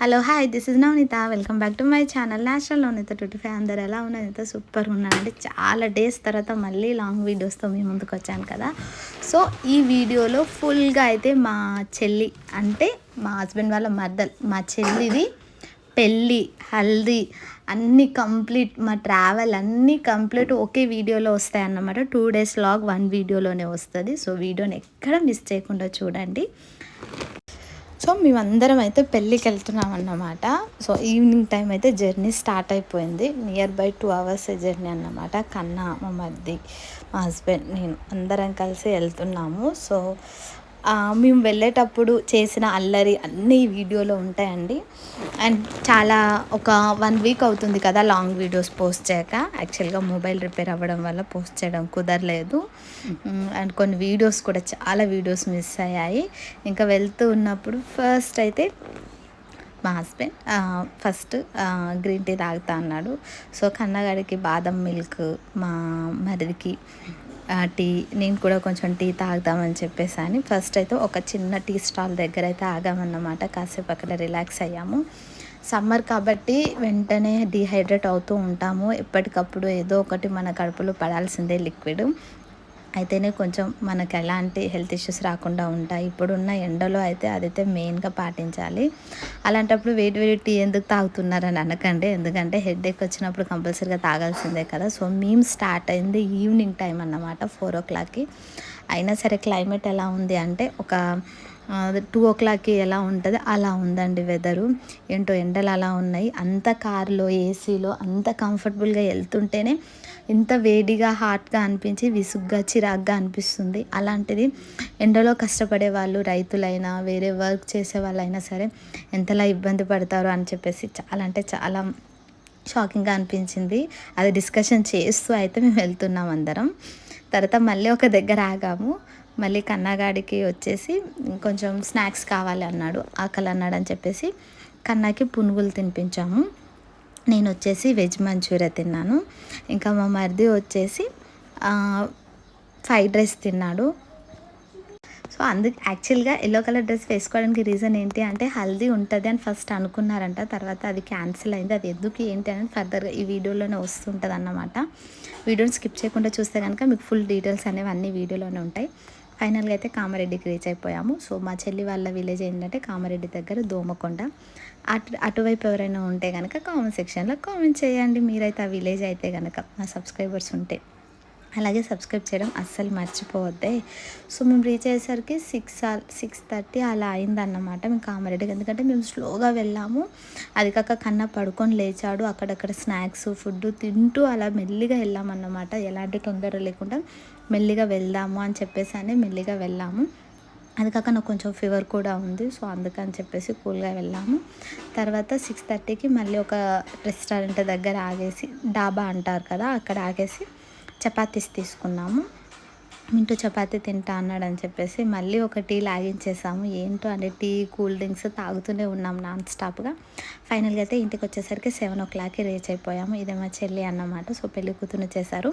Hello hi this is Navaneetha. Welcome back to my channel national Navaneetha twenty five. అందరు ఎలా ఉన్నది super ఉన్నానండి. చాలా డేస్ తర్వాత మళ్ళీ లాంగ్ వీడియోస్తో మీ ముందుకు వచ్చాను కదా. సో ఈ వీడియోలో ఫుల్గా అయితే మా చెల్లి అంటే మా హస్బెండ్ వాళ్ళ మర్దల్ మా చెల్లిది పెళ్ళి హల్దీ అన్నీ కంప్లీట్ మా ట్రావెల్ అన్నీ కంప్లీట్ ఒకే వీడియోలో వస్తాయి అన్నమాట టూ డేస్ లాగ్ వన్ వీడియోలోనే వస్తుంది. సో వీడియోని ఎక్కడ మిస్ చేయకుండా చూడండి. సో మేమందరం అయితే పెళ్ళికి వెళ్తున్నాం అన్నమాట. సో ఈవినింగ్ టైం అయితే జర్నీ స్టార్ట్ అయిపోయింది. Near by two hours journey అన్నమాట. కన్నా మా మధ్య మా హస్బెండ్ నేను అందరం కలిసి వెళ్తున్నాము. సో మేము వెళ్ళేటప్పుడు చేసిన అల్లరి అన్ని వీడియోలో ఉంటాయండి. అండ్ చాలా ఒక వన్ వీక్ అవుతుంది కదా లాంగ్ వీడియోస్ పోస్ట్ చేయక. యాక్చువల్గా మొబైల్ రిపేర్ అవ్వడం వల్ల పోస్ట్ చేయడం కుదరలేదు. అండ్ కొన్ని వీడియోస్ కూడా చాలా వీడియోస్ మిస్ అయ్యాయి. ఇంకా వెళ్తూ ఉన్నప్పుడు ఫస్ట్ అయితే మా హస్బెండ్ ఫస్ట్ గ్రీన్ టీ తాగుతా అన్నాడు. సో కన్నగాడికి బాదం మిల్క్ మా మరిదికి టీ నేను కూడా కొంచెం టీ తాగుదామని చెప్పేసి అని ఫస్ట్ అయితే ఒక చిన్న టీ స్టాల్ దగ్గర అయితే ఆగామన్నమాట. కాసేపు అక్కడ రిలాక్స్ అయ్యాము. సమ్మర్ కాబట్టి వెంటనే డిహైడ్రేట్ అవుతూ ఉంటాము. ఎప్పటికప్పుడు ఏదో ఒకటి మన కడుపులో పడాల్సిందే లిక్విడ్. అయితేనే కొంచెం మనకు ఎలాంటి హెల్త్ ఇష్యూస్ రాకుండా ఉంటాయి. ఇప్పుడున్న ఎండలో అయితే అదైతే మెయిన్గా పాటించాలి. అలాంటప్పుడు వేడి వేడి టీ ఎందుకు తాగుతున్నారని అనకండి. ఎందుకంటే హెడ్ ఎక్ వచ్చినప్పుడు కంపల్సరీగా తాగాల్సిందే కదా. సో మేము స్టార్ట్ అయింది ఈవినింగ్ టైం అన్నమాట ఫోర్ ఓ క్లాక్కి. అయినా సరే క్లైమేట్ ఎలా ఉంది అంటే ఒక టూ ఓ క్లాక్కి ఎలా ఉంటుంది అలా ఉందండి వెదరు ఏంటో ఎండలు అలా ఉన్నాయి. అంత కారులో ఏసీలో అంత కంఫర్టబుల్గా వెళ్తుంటేనే ఇంత వేడిగా హాట్గా అనిపించి విసుగ్గా చిరాగ్గా అనిపిస్తుంది. అలాంటిది ఎండలో కష్టపడే వాళ్ళు రైతులైనా వేరే వర్క్ చేసే వాళ్ళైనా సరే ఎంతలా ఇబ్బంది పడతారో అని చెప్పేసి చాలా అంటే చాలా షాకింగ్గా అనిపించింది. అది డిస్కషన్ చేస్తూ అయితే మేము వెళ్తున్నాం అందరం. తర్వాత మళ్ళీ ఒక దగ్గర ఆగాము. మళ్ళీ కన్నాగాడికి వచ్చేసి కొంచెం స్నాక్స్ కావాలి అన్నాడు ఆకలి అన్నాడు అని చెప్పేసి కన్నాకి పునుగులు తినిపించాము. నేను వచ్చేసి వెజ్ మంచూరియా తిన్నాను. ఇంకా మా మరిది వచ్చేసి ఫ్రైడ్ రైస్ తిన్నాడు. సో అందుకు యాక్చువల్గా ఎల్లో కలర్ డ్రెస్ వేసుకోవడానికి రీజన్ ఏంటి అంటే హల్దీ ఉంటుంది అని ఫస్ట్ అనుకున్నారంట తర్వాత అది క్యాన్సిల్ అయింది. అది ఎందుకు ఏంటి అని ఫర్దర్గా ఈ వీడియోలోనే వస్తుంటుంది అన్నమాట వీడియోని స్కిప్ చేయకుండా చూస్తే కనుక మీకు ఫుల్ డీటెయిల్స్ అనేవి అన్ని వీడియోలోనే ఉంటాయి. ఫైనల్గా అయితే కామారెడ్డికి రీచ్ అయిపోయాము. సో మా చెల్లి వాళ్ళ విలేజ్ ఏంటంటే కామారెడ్డి దగ్గర దోమకొండ. అటు అటువైపు ఎవరైనా ఉంటే కనుక కామెంట్ సెక్షన్లో కామెంట్ చేయండి. మీరైతే ఆ విలేజ్ అయితే కనుక మా సబ్స్క్రైబర్స్ ఉంటే. అలాగే సబ్స్క్రైబ్ చేయడం అస్సలు మర్చిపోవద్దే. సో మేము రీచ్ అయ్యేసరికి సిక్స్ సిక్స్ థర్టీ అలా అయిందన్నమాట మేము కామారెడ్డికి. ఎందుకంటే మేము స్లోగా వెళ్ళాము. అది కాక కన్నా పడుకొని లేచాడు. అక్కడక్కడ స్నాక్స్ ఫుడ్ తింటూ అలా మెల్లిగా వెళ్ళామన్నమాట. ఎలాంటి తొందర లేకుండా మెల్లిగా వెళ్దాము అని చెప్పేసి అని మెల్లిగా వెళ్ళాము. అది కాక నాకు కొంచెం ఫీవర్ కూడా ఉంది. సో అందుకని చెప్పేసి కూల్గా వెళ్ళాము. తర్వాత సిక్స్ థర్టీకి మళ్ళీ ఒక రెస్టారెంట్ దగ్గర ఆగేసి డాబా అంటారు కదా అక్కడ ఆగేసి చపాతీస్ తీసుకున్నాము. మింటూ చపాతీ తింటా అన్నాడు అని చెప్పేసి మళ్ళీ ఒక టీ లాగించేసాము. ఏంటో అంటే టీ కూల్ డ్రింక్స్ తాగుతూనే ఉన్నాం నాన్ స్టాప్గా. ఫైనల్గా అయితే ఇంటికి వచ్చేసరికి సెవెన్ ఓ క్లాక్కి రీచ్ అయిపోయాము. ఇదే మా చెల్లి అన్నమాట. సో పెళ్ళి కూతురు చేశారు.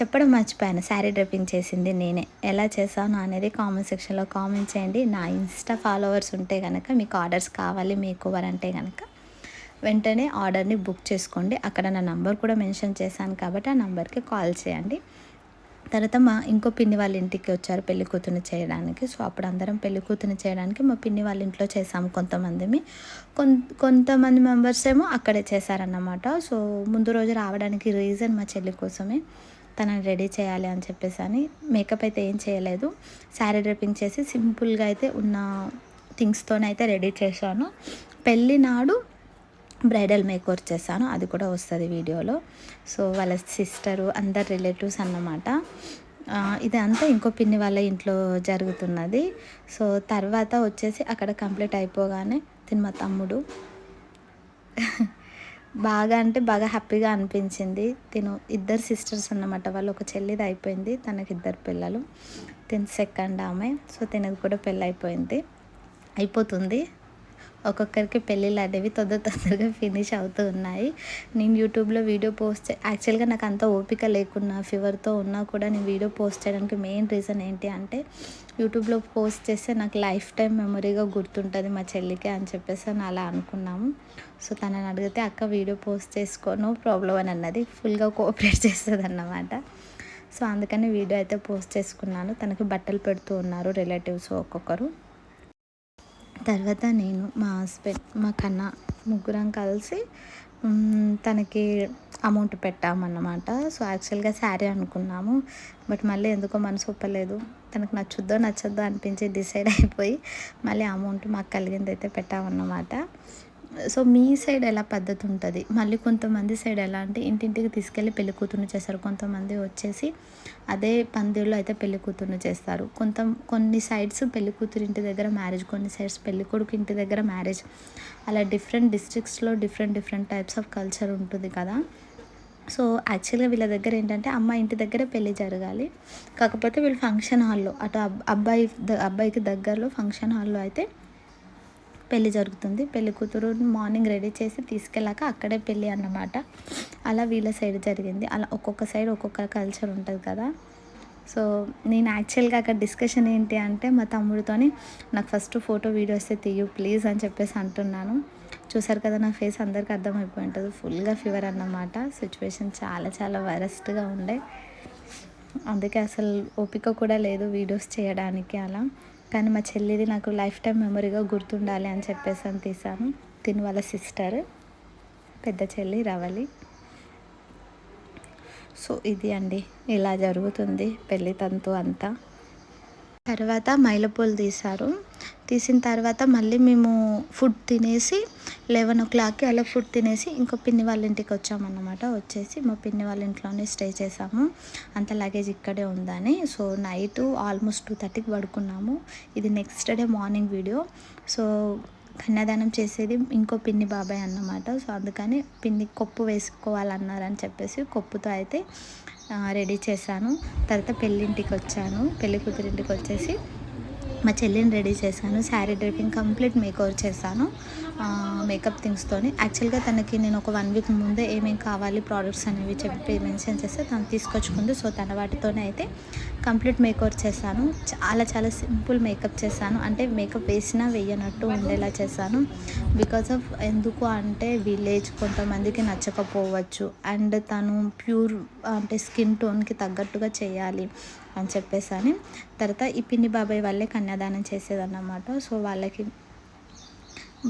చెప్పడం మర్చిపోయాను. శారీ డ్రెప్పింగ్ చేసింది నేనే. ఎలా చేశాను అనేది కామెంట్ సెక్షన్లో కామెంట్ చేయండి. నా ఇన్స్టా ఫాలోవర్స్ ఉంటే కనుక మీకు ఆర్డర్స్ కావాలి మీకు అంటే కనుక వెంటనే ఆర్డర్ని బుక్ చేసుకోండి. అక్కడ నా నంబర్ కూడా మెన్షన్ చేశాను కాబట్టి ఆ నెంబర్కి కాల్ చేయండి. తర్వాత మా ఇంకో పిన్ని వాళ్ళ ఇంటికి వచ్చారు పెళ్ళి కూతురు చేయడానికి. సో అప్పుడు అందరం పెళ్ళి కూతురు చేయడానికి మా పిన్ని వాళ్ళ ఇంట్లో చేసాము కొంతమందిని. కొంతమంది మెంబర్స్ ఏమో అక్కడే చేశారన్నమాట. సో ముందు రోజు రావడానికి రీజన్ మా చెల్లి కోసమే. తనని రెడీ చేయాలి అని చెప్పేసి అని మేకప్ అయితే ఏం చేయలేదు. శారీ డ్రెప్పింగ్ చేసి సింపుల్గా అయితే ఉన్న థింగ్స్తోనే అయితే రెడీ చేశాను. పెళ్ళి నాడు బ్రైడల్ మేకోర్ చేశాను. అది కూడా వస్తుంది వీడియోలో. సో వాళ్ళ సిస్టరు అందరు రిలేటివ్స్ అన్నమాట. ఇదంతా ఇంకో పిన్ని వాళ్ళ ఇంట్లో జరుగుతున్నది. సో తర్వాత వచ్చేసి అక్కడ కంప్లీట్ అయిపోగానే తిని మా తమ్ముడు. బాగా అంటే బాగా హ్యాపీగా అనిపించింది. తిను ఇద్దరు సిస్టర్స్ అన్నమాట. వాళ్ళు ఒక చెల్లిది అయిపోయింది తనకి ఇద్దరు పిల్లలు. తిని సెకండ్ ఆమె. సో తినది కూడా పెళ్ళి అయిపోయింది అయిపోతుంది. ఒక్కొక్కరికి పెళ్ళిళ్ళు అనేవి తొందర తొందరగా ఫినిష్ అవుతూ ఉన్నాయి. నేను యూట్యూబ్లో వీడియో పోస్ట్ యాక్చువల్గా నాకు అంత ఓపిక లేకున్నా ఫీవర్తో ఉన్నా కూడా నేను వీడియో పోస్ట్ చేయడానికి మెయిన్ రీజన్ ఏంటి అంటే యూట్యూబ్లో పోస్ట్ చేస్తే నాకు లైఫ్ టైం మెమరీగా గుర్తుంటుంది మా చెల్లికి అని చెప్పేసి అని అలా అనుకున్నాము. సో తనని అడిగితే అక్క వీడియో పోస్ట్ చేసుకో నో ప్రాబ్లం అని అన్నది. ఫుల్గా కోఆపరేట్ చేస్తుంది అన్నమాట సో అందుకని వీడియో అయితే పోస్ట్ చేసుకున్నాను. తనకి బట్టలు పెడుతూ ఉన్నారు రిలేటివ్స్ ఒక్కొక్కరు. తర్వాత నేను మా హస్బెండ్ మా కన్న ముగ్గురం కలిసి తనకి అమౌంట్ పెట్టామన్నమాట. సో యాక్చువల్గా శారీ అనుకున్నాము. బట్ మళ్ళీ ఎందుకో మనసు ఒప్పలేదు. తనకు నచ్చుద్దో నచ్చద్దో అనిపించి డిసైడ్ అయిపోయి మళ్ళీ అమౌంట్ మాకు కలిగింది అయితే పెట్టామన్నమాట. సో మీ సైడ్ ఎలా పద్ధతి ఉంటుంది మళ్ళీ కొంతమంది సైడ్ ఎలా అంటే ఇంటింటికి తీసుకెళ్ళి పెళ్ళి కూతురుని చేస్తారు. కొంతమంది వచ్చేసి అదే పందిరిలో అయితే పెళ్ళి కూతురుని చేస్తారు. కొంత కొన్ని సైడ్స్ పెళ్ళి కూతురు ఇంటి దగ్గర మ్యారేజ్ కొన్ని సైడ్స్ పెళ్ళి కొడుకు ఇంటి దగ్గర మ్యారేజ్ అలా different డిస్ట్రిక్ట్స్లో different different types of culture ఉంటుంది కదా. సో యాక్చువల్గా వీళ్ళ దగ్గర ఏంటంటే అమ్మాయి ఇంటి దగ్గరే పెళ్ళి జరగాలి. కాకపోతే వీళ్ళు ఫంక్షన్ హాల్లో అటు అబ్బాయి అబ్బాయికి దగ్గరలో ఫంక్షన్ హాల్లో అయితే పెళ్ళి జరుగుతుంది. పెళ్ళి కూతురు మార్నింగ్ రెడీ చేసి తీసుకెళ్ళాక అక్కడే పెళ్ళి అన్నమాట. అలా వీళ్ళ సైడ్ జరిగింది. అలా ఒక్కొక్క సైడ్ ఒక్కొక్క కల్చర్ ఉంటుంది కదా. సో నేను యాక్చువల్గా అక్కడ డిస్కషన్ ఏంటి అంటే మా తమ్ముడితోని నాకు ఫస్ట్ ఫోటో వీడియోస్ తీయు ప్లీజ్ అని చెప్పేసి అంటున్నాను. చూసారు కదా నా ఫేస్ అందరికీ అర్థమైపోయి ఉంటుంది. ఫుల్గా ఫీవర్ అన్నమాట. సిచ్యువేషన్ చాలా చాలా వరస్ట్గా ఉండే. అందుకే అసలు ఓపిక కూడా లేదు వీడియోస్ చేయడానికి అలా. కానీ మా చెల్లిది నాకు లైఫ్ టైం మెమరీగా గుర్తుండాలి అని చెప్పేసి అని తీసాను తిని వాళ్ళ సిస్టర్ పెద్ద చెల్లి రవలి. సో ఇది అండి. ఇలా జరుగుతుంది పెళ్ళి తంతు అంతా. తర్వాత మైలపూలు తీశారు. తీసిన తర్వాత మళ్ళీ మేము ఫుడ్ తినేసి లెవెన్ ఓ క్లాక్కి అలా ఫుడ్ తినేసి ఇంకో పిన్ని వాళ్ళ ఇంటికి వచ్చామన్నమాట. వచ్చేసి మా పిన్ని వాళ్ళ ఇంట్లోనే స్టే చేసాము. అంత లగేజ్ ఇక్కడే ఉందని. సో నైట్ ఆల్మోస్ట్ టూ థర్టీకి పడుకున్నాము. ఇది next day morning video so కన్యాదానం చేసేది ఇంకో పిన్ని బాబాయ్ అన్నమాట. సో అందుకని పిన్ని కొప్పు వేసుకోవాలన్నారని చెప్పేసి కొప్పుతో అయితే రెడీ చేశాను. తర్వాత పెళ్ళింటికి వచ్చాను. పెళ్ళి కూతురింటికి వచ్చేసి మా చెల్లిని రెడీ చేశాను శారీ డ్రైపింగ్ కంప్లీట్ మేకవర్ చేశాను మేకప్ థింగ్స్తోని. యాక్చువల్గా తనకి నేను ఒక వన్ వీక్ ముందే ఏమేమి కావాలి ప్రోడక్ట్స్ అనేవి చెప్పి మెన్షన్ చేస్తే తను తీసుకొచ్చుకుంది. సో తన వాటితోనే అయితే కంప్లీట్ మేకవర్ చేశాను. చాలా చాలా సింపుల్ మేకప్ చేశాను. అంటే మేకప్ వేసినా వేయనట్టు ఉండేలా చేశాను. బికాస్ ఆఫ్ ఎందుకు అంటే విలేజ్ కొంతమందికి నచ్చకపోవచ్చు. అండ్ తను ప్యూర్ అంటే స్కిన్ టోన్కి తగ్గట్టుగా చేయాలి. అని చెప్పేసి అని. తర్వాత ఈ పిన్ని బాబాయ్ వాళ్ళే కన్యాదానం చేసేదన్నమాట. సో వాళ్ళకి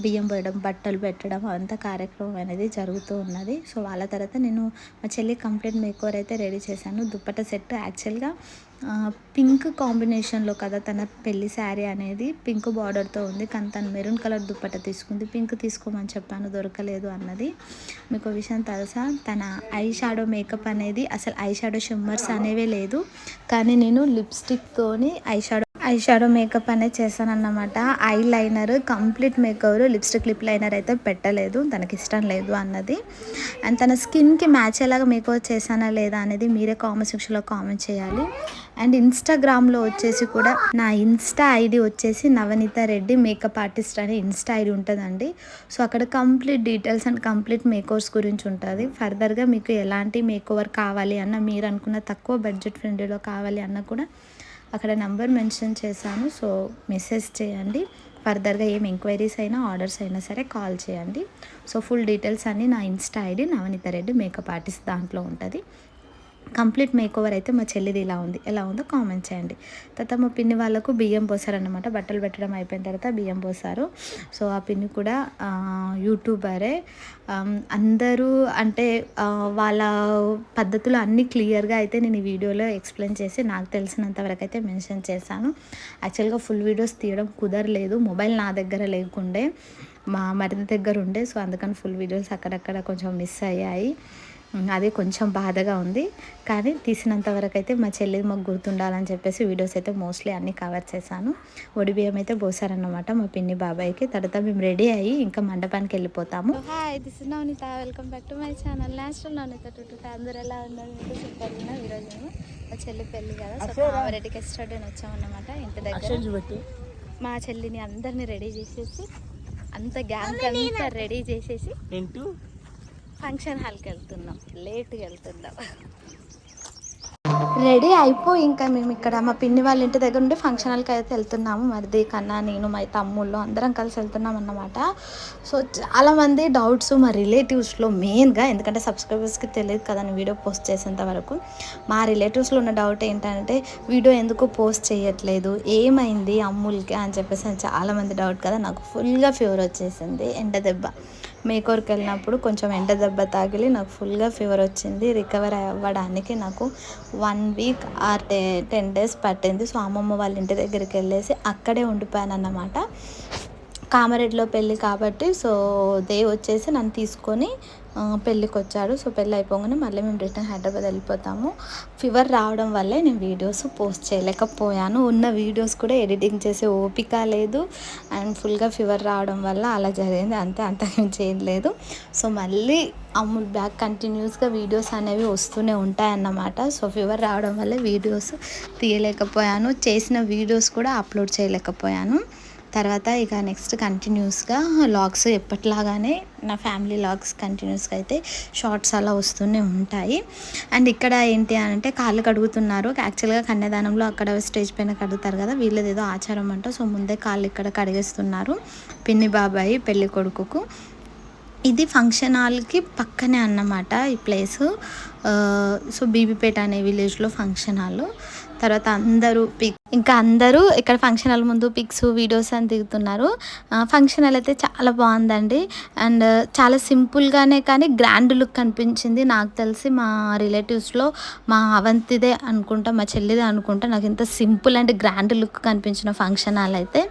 బియ్యం పోయడం బట్టలు పెట్టడం అంత కార్యక్రమం అనేది జరుగుతూ ఉన్నది. సో వాళ్ళ తర్వాత నేను మా చెల్లి కంప్లీట్ మేకోర్ అయితే రెడీ చేశాను. దుప్పట సెట్ యాక్చువల్గా పింక్ కాంబినేషన్లో కదా తన పెళ్ళి శారీ అనేది పింక్ బార్డర్తో ఉంది. కానీ తను మెరూన్ కలర్ దుప్పట తీసుకుంది. పింక్ తీసుకోమని చెప్పాను దొరకలేదు అన్నది. మీకు విషయం తెలుసా? తన ఐ షాడో మేకప్ అనేది అసలు ఐ షాడో షిమ్మర్స్ అనేవే లేదు. కానీ నేను లిప్స్టిక్తోని eye shadow eye shadow makeup అనేది చేశానన్నమాట. Eye liner complete makeover lipstick lip liner అయితే పెట్టలేదు. తనకి ఇష్టం లేదు అన్నది. అండ్ తన స్కిన్కి మ్యాచ్ అయ్యేలాగా మేకప్ చేశానా లేదా అనేది మీరే కామెంట్ సెక్షన్లో కామెంట్ చేయాలి. అండ్ ఇన్స్టాగ్రామ్లో వచ్చేసి కూడా నా ఇన్స్టా ఐడి వచ్చేసి నవనీత రెడ్డి మేకప్ ఆర్టిస్ట్ అనే ఇన్స్టా ఐడి ఉంటుందండి. సో అక్కడ complete details and complete makeovers గురించి ఉంటుంది. ఫర్దర్గా మీకు ఎలాంటి మేకోవర్ కావాలి అన్న మీరు అనుకున్న తక్కువ బడ్జెట్ ఫ్రెండ్లో కావాలి అన్న కూడా అక్కడ నంబర్ మెన్షన్ చేశాను. సో మెసేజ్ చేయండి. ఫర్దర్గా ఏం ఎంక్వైరీస్ అయినా ఆర్డర్స్ అయినా సరే కాల్ చేయండి. సో ఫుల్ డీటెయిల్స్ అన్నీ నా insta ID Navaneetha Reddy makeup artist దాంట్లో ఉంటుంది. కంప్లీట్ మేకోవర్ అయితే మా చెల్లిది ఇలా ఉంది. ఎలా ఉందో కామెంట్ చేయండి. తర్వాత మా పిన్ని వాళ్ళకు బియ్యం పోసారనమాట బట్టలు పెట్టడం అయిపోయిన తర్వాత బియ్యం పోసారు. సో ఆ పిన్ని కూడా యూట్యూబరే. అందరూ అంటే వాళ్ళ పద్ధతులు అన్నీ క్లియర్గా అయితే నేను ఈ వీడియోలో ఎక్స్ప్లెయిన్ చేసి నాకు తెలిసినంత వరకు అయితే మెన్షన్ చేశాను. యాక్చువల్గా ఫుల్ వీడియోస్ తీయడం కుదరలేదు. మొబైల్ నా దగ్గర లేకుండే మా మరిది దగ్గర ఉండే. సో అందుకని ఫుల్ వీడియోస్ అక్కడక్కడ కొంచెం మిస్ అయ్యాయి. అదే కొంచెం బాధగా ఉంది. కానీ తీసినంత వరకు అయితే మా చెల్లి మాకు గుర్తుండాలని చెప్పేసి వీడియోస్ అయితే మోస్ట్లీ అన్నీ కవర్ చేశాను. ఒడి బియ్యం అయితే పోసారన్నమాట మా పిన్ని బాబాయ్కి. తర్వాత మేము రెడీ అయ్యి ఇంకా మండపానికి వెళ్ళిపోతాము. Hi this is Navaneetha welcome back to my channel natural Navaneetha to అందరు ఎలా ఉన్నారు? మీకు సూపర్ ఉన్నారు ఈరోజు మేము మా చెల్లి పెళ్ళి కదా. సో కావరెడ్డికి ఎస్టర్డే వచ్చామన్నమాట ఇంటి దగ్గర. మా చెల్లిని అందరినీ రెడీ చేసేసి అంత గ్యాంగ్ అంతా రెడీ చేసేసి ఇంటూ ఫంక్షన్ హాల్కి వెళ్తున్నాం. లేట్గా వెళ్తున్నాం. రెడీ అయిపోయి ఇంకా మేము ఇక్కడ మా పిన్ని వాళ్ళ ఇంటి దగ్గర నుండి ఫంక్షన్ హాల్కి అయితే వెళ్తున్నాము. మరిది కన్నా నేను మా తమ్ముళ్ళు అందరం కలిసి వెళ్తున్నాం అన్నమాట. సో చాలామంది డౌట్స్ మా రిలేటివ్స్లో మెయిన్గా ఎందుకంటే సబ్స్క్రైబర్స్కి తెలియదు కదా వీడియో పోస్ట్ చేసేంత వరకు. మా రిలేటివ్స్లో ఉన్న డౌట్ ఏంటంటే వీడియో ఎందుకు పోస్ట్ చేయట్లేదు? ఏమైంది అమ్ములకి అని చెప్పేసి చాలామంది డౌట్ కదా. నాకు ఫుల్గా ఫీవర్ వచ్చేసింది ఎండ దెబ్బ. మేకోర్కి వెళ్ళినప్పుడు కొంచెం ఎండ దెబ్బ తాగిలి నాకు ఫుల్గా ఫీవర్ వచ్చింది. రికవర్ అవ్వడానికి నాకు one week or ten days పట్టింది. సో అమ్మమ్మ వాళ్ళ ఇంటి దగ్గరికి వెళ్ళేసి అక్కడే ఉండిపోయాను అన్నమాట కామారెడ్డిలో పెళ్ళి కాబట్టి సో దే వచ్చేసి నన్ను తీసుకొని పెళ్ళికి వచ్చాడు సో పెళ్ళి అయిపోగానే మళ్ళీ మేము రిటర్న్ హైదరాబాద్ వెళ్ళిపోతాము. ఫీవర్ రావడం వల్లే నేను వీడియోస్ పోస్ట్ చేయలేకపోయాను. ఉన్న వీడియోస్ కూడా ఎడిటింగ్ చేసే ఓపిక లేదు. అండ్ ఫుల్గా ఫీవర్ రావడం వల్ల అలా జరిగింది. అంతే అంతకేం చేయలేదు సో మళ్ళీ అమ్ముల్ బ్యాక్ కంటిన్యూస్గా వీడియోస్ అనేవి వస్తూనే ఉంటాయన్నమాట. సో ఫీవర్ రావడం వల్ల వీడియోస్ తీయలేకపోయాను. చేసిన వీడియోస్ కూడా అప్లోడ్ చేయలేకపోయాను. తర్వాత ఇక నెక్స్ట్ కంటిన్యూస్గా లాగ్స్ ఎప్పటిలాగానే నా ఫ్యామిలీ లాగ్స్ కంటిన్యూస్గా అయితే షార్ట్స్ అలా వస్తూనే ఉంటాయి. అండ్ ఇక్కడ ఏంటి అని అంటే కాళ్ళు కడుగుతున్నారు. యాక్చువల్గా కన్యాదానంలో అక్కడ స్టేజ్ పైన కడుగుతారు కదా వీళ్ళది ఏదో ఆచారం అంట. సో ముందే కాళ్ళు ఇక్కడ కడిగేస్తున్నారు. పిన్ని బాబాయి పెళ్ళి కొడుకుకు ఇది ఫంక్షన్ హాల్కి పక్కనే అన్నమాట ఈ ప్లేస్. సో బీబీపేట అనే విలేజ్లో ఫంక్షన్ హాల్. తర్వాత అందరూ పిక్ ఇంకా అందరూ ఇక్కడ ఫంక్షన్ హాల్ ముందు పిక్స్ వీడియోస్ అని దిగుతున్నారు. ఫంక్షన్ హాల్ అయితే చాలా బాగుందండి. అండ్ చాలా సింపుల్గానే కానీ గ్రాండ్ లుక్ కనిపించింది. నాకు తెలిసి మా రిలేటివ్స్లో మా అవంతిదే అనుకుంటా మా చెల్లిదే అనుకుంటా నాకు ఇంత సింపుల్ అండ్ గ్రాండ్ లుక్ కనిపించిన ఫంక్షన్ హాల్ అయితే.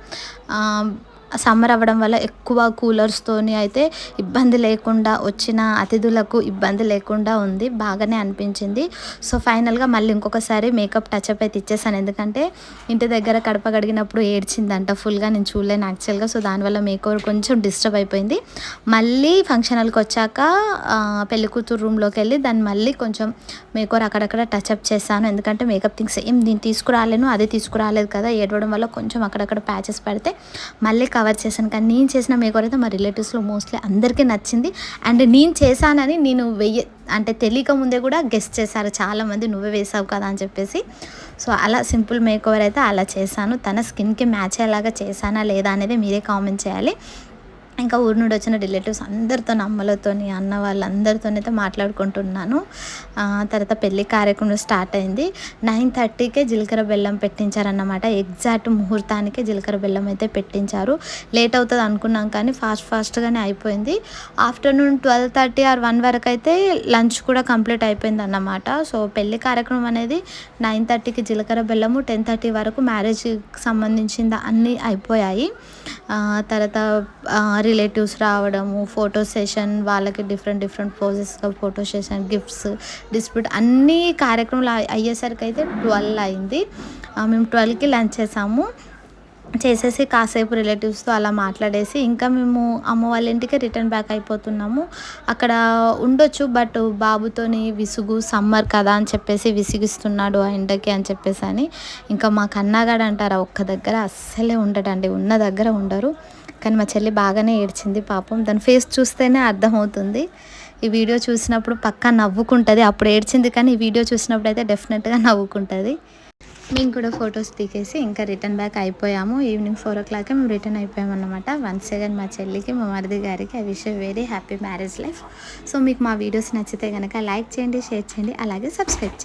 సమ్మర్ అవ్వడం వల్ల ఎక్కువ కూలర్స్తోని అయితే ఇబ్బంది లేకుండా వచ్చిన అతిథులకు ఇబ్బంది లేకుండా ఉంది బాగానే అనిపించింది. సో ఫైనల్గా మళ్ళీ ఇంకొకసారి మేకప్ టచ్అప్ అయితే ఇచ్చేసాను. ఎందుకంటే ఇంటి దగ్గర కడప కడిగినప్పుడు ఏడ్చిందంట ఫుల్గా నేను చూడలేను యాక్చువల్గా. సో దానివల్ల మేకప్ కొంచెం డిస్టర్బ్ అయిపోయింది. మళ్ళీ ఫంక్షన్ హాల్కి వచ్చాక పెళ్ళి కూతురు రూమ్లోకి వెళ్ళి దాన్ని మళ్ళీ కొంచెం మేకోర్ అక్కడక్కడ టచ్అప్ చేశాను. ఎందుకంటే మేకప్ థింగ్స్ ఏం దీన్ని తీసుకురాలేను అది తీసుకురాలేదు కదా. ఏడవడం వల్ల కొంచెం అక్కడక్కడ ప్యాచెస్ పెడితే మళ్ళీ కవర్ చేశాను. కానీ నేను చేసిన మేకర్ అయితే మా రిలేటివ్స్లో మోస్ట్లీ అందరికీ నచ్చింది. అండ్ నేను చేశానని నేను వెయ్యి అంటే తెలియక ముందే కూడా గెస్ట్ చేశారు. చాలామంది నువ్వే వేసావు కదా అని చెప్పేసి. సో అలా సింపుల్ మేకోవర్ అయితే అలా చేశాను. తన స్కిన్కి మ్యాచ్ అయ్యేలాగా చేశానా లేదా అనేది మీరే కామెంట్ చేయాలి. ఇంకా ఊరి నుండి వచ్చిన రిలేటివ్స్ అందరితో అమ్మలతోని అన్న వాళ్ళందరితోనైతే మాట్లాడుకుంటున్నాను. తర్వాత పెళ్ళి కార్యక్రమం స్టార్ట్ అయింది. నైన్ థర్టీకే జీలకర్ర బెల్లం పెట్టించారన్నమాట. ఎగ్జాక్ట్ ముహూర్తానికే జీలకర్ర బెల్లం అయితే పెట్టించారు. లేట్ అవుతుంది అనుకున్నాం కానీ ఫాస్ట్ ఫాస్ట్గానే అయిపోయింది. Afternoon twelve thirty or one వరకు అయితే లంచ్ కూడా కంప్లీట్ అయిపోయింది అన్నమాట సో పెళ్ళి కార్యక్రమం అనేది నైన్ థర్టీకి జీలకర్ర బెల్లము టెన్ థర్టీ వరకు మ్యారేజ్కి సంబంధించిన అన్నీ అయిపోయాయి. తర్వాత రిలేటివ్స్ రావడము ఫోటో సెషన్ వాళ్ళకి డిఫరెంట్ డిఫరెంట్ పోజెస్గా ఫోటో సెషన్ గిఫ్ట్స్ డిస్ప్యూట్ అన్ని కార్యక్రమాలు అయ్యేసరికి అయితే ట్వెల్వ్ అయింది. మేము ట్వెల్వ్కి లంచ్ చేసాము. చేసేసి కాసేపు రిలేటివ్స్తో అలా మాట్లాడేసి ఇంకా మేము అమ్మ వాళ్ళ ఇంటికి రిటర్న్ బ్యాక్ అయిపోతున్నాము. అక్కడ ఉండొచ్చు బట్ బాబుతోని విసుగు సమ్మర్ కదా అని చెప్పేసి విసిగిస్తున్నాడు ఆ ఎండకి అని చెప్పేసి అని. ఇంకా మా కన్నాగాడు అంటారా ఒక్క దగ్గర అస్సలే ఉండడండి ఉన్న దగ్గర ఉండరు. కానీ మా చెల్లి బాగానే ఏడ్చింది పాపం. దాని ఫేస్ చూస్తేనే అర్థమవుతుంది. ఈ వీడియో చూసినప్పుడు పక్కా నవ్వుకుంటుంది. అప్పుడు ఏడ్చింది కానీ ఈ వీడియో చూసినప్పుడు అయితే డెఫినెట్గా నవ్వుకుంటుంది. మేము కూడా ఫొటోస్ దిగేసి ఇంకా రిటర్న్ బ్యాక్ అయిపోయాము. ఈవినింగ్ ఫోర్ ఓ క్లాక్ మేము రిటర్న్ అయిపోయాము అనమాట వన్స్ అగైన్ మా చెల్లికి మా మరిది గారికి I wish very happy marriage life. So మీకు మా వీడియోస్ నచ్చితే కనుక లైక్ చేయండి షేర్ చేయండి అలాగే సబ్స్క్రైబ్ చేయండి.